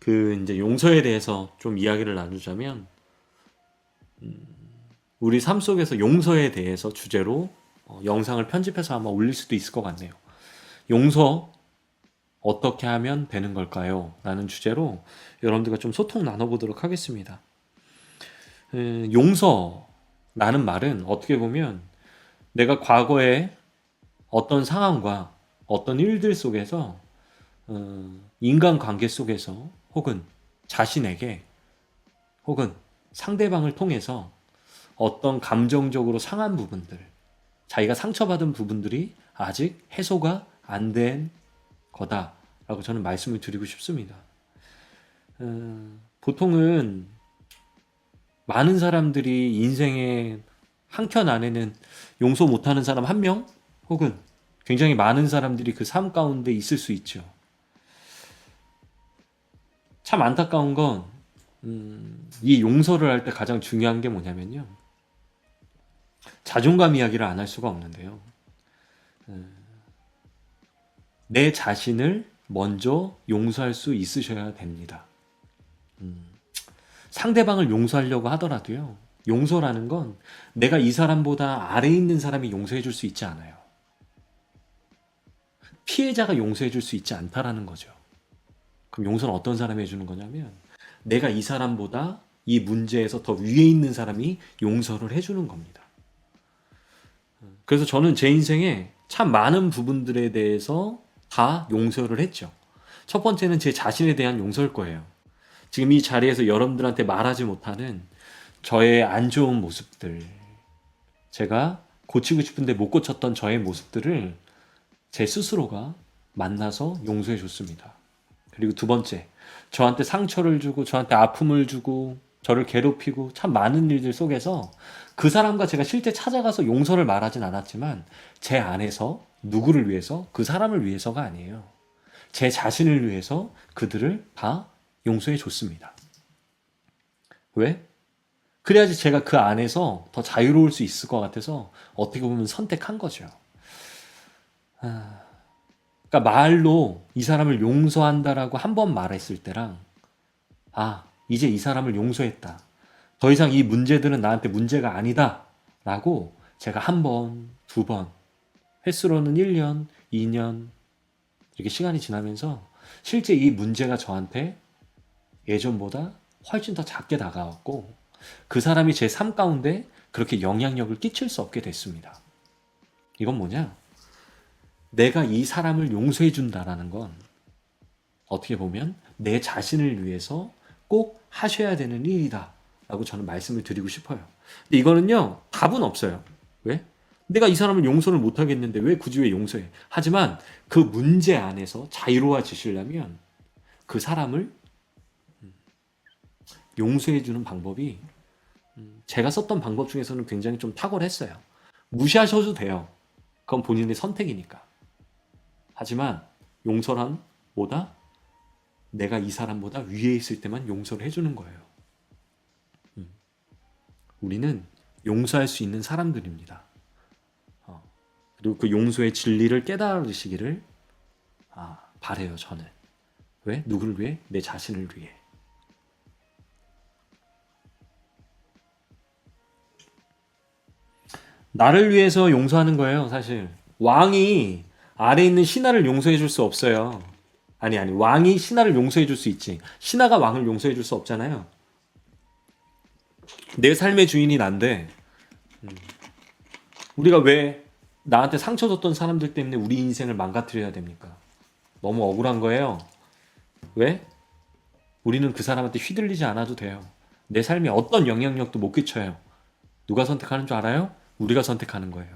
그 이제 용서에 대해서 좀 이야기를 나누자면 음, 우리 삶 속에서 용서에 대해서 주제로 어, 영상을 편집해서 아마 올릴 수도 있을 것 같네요. 용서 어떻게 하면 되는 걸까요? 라는 주제로 여러분들과 좀 소통 나눠보도록 하겠습니다. 음, 용서라는 말은 어떻게 보면 내가 과거에 어떤 상황과 어떤 일들 속에서 어, 인간 관계 속에서 혹은 자신에게 혹은 상대방을 통해서 어떤 감정적으로 상한 부분들, 자기가 상처받은 부분들이 아직 해소가 안 된 거다라고 저는 말씀을 드리고 싶습니다. 어, 보통은 많은 사람들이 인생의 한 켠 안에는 용서 못하는 사람 한 명, 혹은 굉장히 많은 사람들이 그 삶 가운데 있을 수 있죠. 참 안타까운 건, 음, 이 용서를 할 때 가장 중요한 게 뭐냐면요. 자존감 이야기를 안 할 수가 없는데요. 음, 내 자신을 먼저 용서할 수 있으셔야 됩니다. 음, 상대방을 용서하려고 하더라도요. 용서라는 건 내가 이 사람보다 아래에 있는 사람이 용서해 줄 수 있지 않아요. 피해자가 용서해 줄 수 있지 않다라는 거죠. 그럼 용서는 어떤 사람이 해주는 거냐면 내가 이 사람보다 이 문제에서 더 위에 있는 사람이 용서를 해주는 겁니다. 그래서 저는 제 인생에 참 많은 부분들에 대해서 다 용서를 했죠. 첫 번째는 제 자신에 대한 용서일 거예요. 지금 이 자리에서 여러분들한테 말하지 못하는 저의 안 좋은 모습들, 제가 고치고 싶은데 못 고쳤던 저의 모습들을 제 스스로가 만나서 용서해 줬습니다. 그리고 두 번째, 저한테 상처를 주고 저한테 아픔을 주고 저를 괴롭히고 참 많은 일들 속에서 그 사람과 제가 실제 찾아가서 용서를 말하진 않았지만 제 안에서 누구를 위해서 그 사람을 위해서가 아니에요. 제 자신을 위해서 그들을 다 용서해 줬습니다. 왜? 그래야지 제가 그 안에서 더 자유로울 수 있을 것 같아서 어떻게 보면 선택한 거죠. 아, 그러니까 말로 이 사람을 용서한다라고 한 번 말했을 때랑 아, 이제 이 사람을 용서했다. 더 이상 이 문제들은 나한테 문제가 아니다. 라고 제가 한 번, 두 번, 횟수로는 1년, 2년, 이렇게 시간이 지나면서 실제 이 문제가 저한테 예전보다 훨씬 더 작게 다가왔고 그 사람이 제 삶 가운데 그렇게 영향력을 끼칠 수 없게 됐습니다. 이건 뭐냐? 내가 이 사람을 용서해 준다라는 건 어떻게 보면 내 자신을 위해서 꼭 하셔야 되는 일이다. 라고 저는 말씀을 드리고 싶어요. 근데 이거는요, 답은 없어요. 왜? 내가 이 사람을 용서를 못 하겠는데 왜 굳이 왜 용서해? 하지만 그 문제 안에서 자유로워지시려면 그 사람을 용서해 주는 방법이 음, 제가 썼던 방법 중에서는 굉장히 좀 탁월했어요. 무시하셔도 돼요. 그건 본인의 선택이니까. 하지만 용서란 뭐다? 내가 이 사람보다 위에 있을 때만 용서를 해주는 거예요. 음. 우리는 용서할 수 있는 사람들입니다. 어. 그리고 그 용서의 진리를 깨달으시기를 아, 바래요 저는. 왜? 누구를 위해? 내 자신을 위해. 나를 위해서 용서하는 거예요, 사실. 왕이 아래 있는 신하를 용서해 줄 수 없어요. 아니, 아니, 왕이 신하를 용서해 줄 수 있지. 신하가 왕을 용서해 줄 수 없잖아요. 내 삶의 주인이 난데, 음, 우리가 왜 나한테 상처 줬던 사람들 때문에 우리 인생을 망가뜨려야 됩니까? 너무 억울한 거예요. 왜? 우리는 그 사람한테 휘둘리지 않아도 돼요. 내 삶에 어떤 영향력도 못 끼쳐요. 누가 선택하는 줄 알아요? 우리가 선택하는 거예요.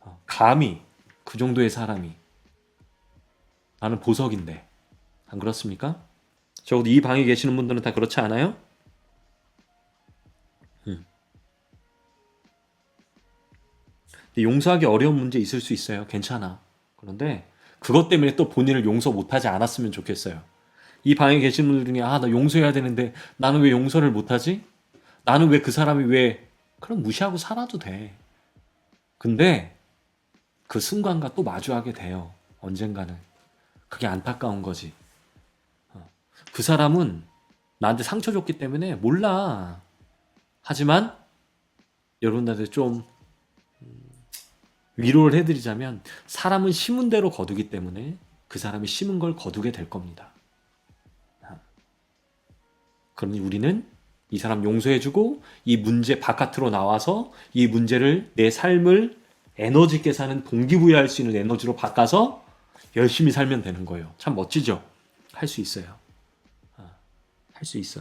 어, 감히 그 정도의 사람이 나는 보석인데 안 그렇습니까? 적어도 이 방에 계시는 분들은 다 그렇지 않아요? 음. 용서하기 어려운 문제 있을 수 있어요. 괜찮아. 그런데 그것 때문에 또 본인을 용서 못하지 않았으면 좋겠어요. 이 방에 계신 분들 중에 아 나 용서해야 되는데 나는 왜 용서를 못하지? 나는 왜 그 사람이 왜 그럼 무시하고 살아도 돼. 근데 그 순간과 또 마주하게 돼요. 언젠가는. 그게 안타까운 거지. 그 사람은 나한테 상처 줬기 때문에 몰라. 하지만 여러분들한테 좀 음, 위로를 해드리자면 사람은 심은 대로 거두기 때문에 그 사람이 심은 걸 거두게 될 겁니다. 그러니 우리는 이 사람 용서해주고 이 문제 바깥으로 나와서 이 문제를 내 삶을 에너지 있게 사는 동기부여할 수 있는 에너지로 바꿔서 열심히 살면 되는 거예요. 참 멋지죠? 할 수 있어요. 할 수 있어.